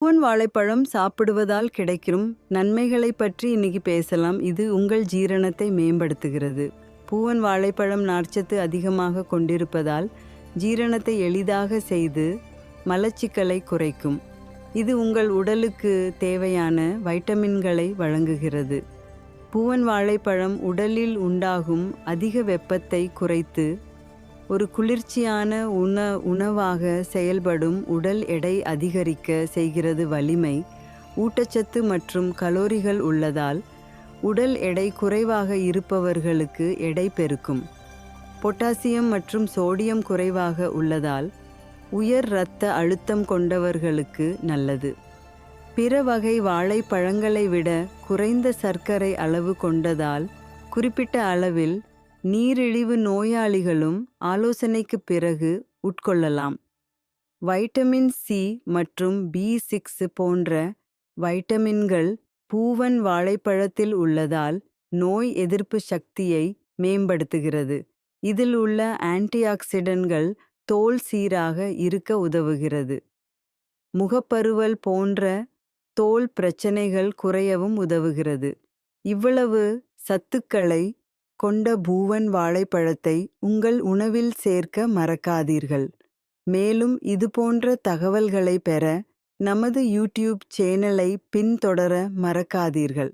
பூவன் வாழைப்பழம் சாப்பிடுவதால் கிடைக்கும் நன்மைகளை பற்றி இன்னைக்கு பேசலாம். இது உங்கள் ஜீரணத்தை மேம்படுத்துகிறது. பூவன் வாழைப்பழம் நார்ச்சத்து அதிகமாக கொண்டிருப்பதால் ஜீரணத்தை எளிதாக செய்து மலச்சிக்கலை குறைக்கும். இது உங்கள் உடலுக்கு தேவையான வைட்டமின்களை வழங்குகிறது. பூவன் வாழைப்பழம் உடலில் உண்டாகும் அதிக வெப்பத்தை குறைத்து ஒரு குளிர்ச்சியான உண உணவாக செயல்படும் உடல் எடை அதிகரிக்க செய்கிறது வலிமை ஊட்டச்சத்து மற்றும் கலோரிகள் உள்ளதால் உடல் எடை குறைவாக இருப்பவர்களுக்கு எடை பெருக்கும். பொட்டாசியம் மற்றும் சோடியம் குறைவாக உள்ளதால் உயர் இரத்த அழுத்தம் கொண்டவர்களுக்கு நல்லது. பிற வகை வாழைப்பழங்களை விட குறைந்த சர்க்கரை அளவு கொண்டதால் குறிப்பிட்ட அளவில் நீரிழிவு நோயாளிகளும் ஆலோசனைக்கு பிறகு உட்கொள்ளலாம். வைட்டமின் சி மற்றும் பி சிக்ஸ் போன்ற வைட்டமின்கள் பூவன் வாழைப்பழத்தில் உள்ளதால் நோய் எதிர்ப்பு சக்தியை மேம்படுத்துகிறது. இதில் உள்ள ஆன்டிஆக்சிடன்கள் தோல் சீராக இருக்க உதவுகிறது. முகப்பருவல் போன்ற தோல் பிரச்சனைகள் குறையவும் உதவுகிறது. இவ்வளவு சத்துக்களை கொண்ட பூவன் வாழைப்பழத்தை உங்கள் உணவில் சேர்க்க மறக்காதீர்கள். மேலும் இதுபோன்ற தகவல்களை பெற நமது யூடியூப் சேனலை பின்தொடர மறக்காதீர்கள்.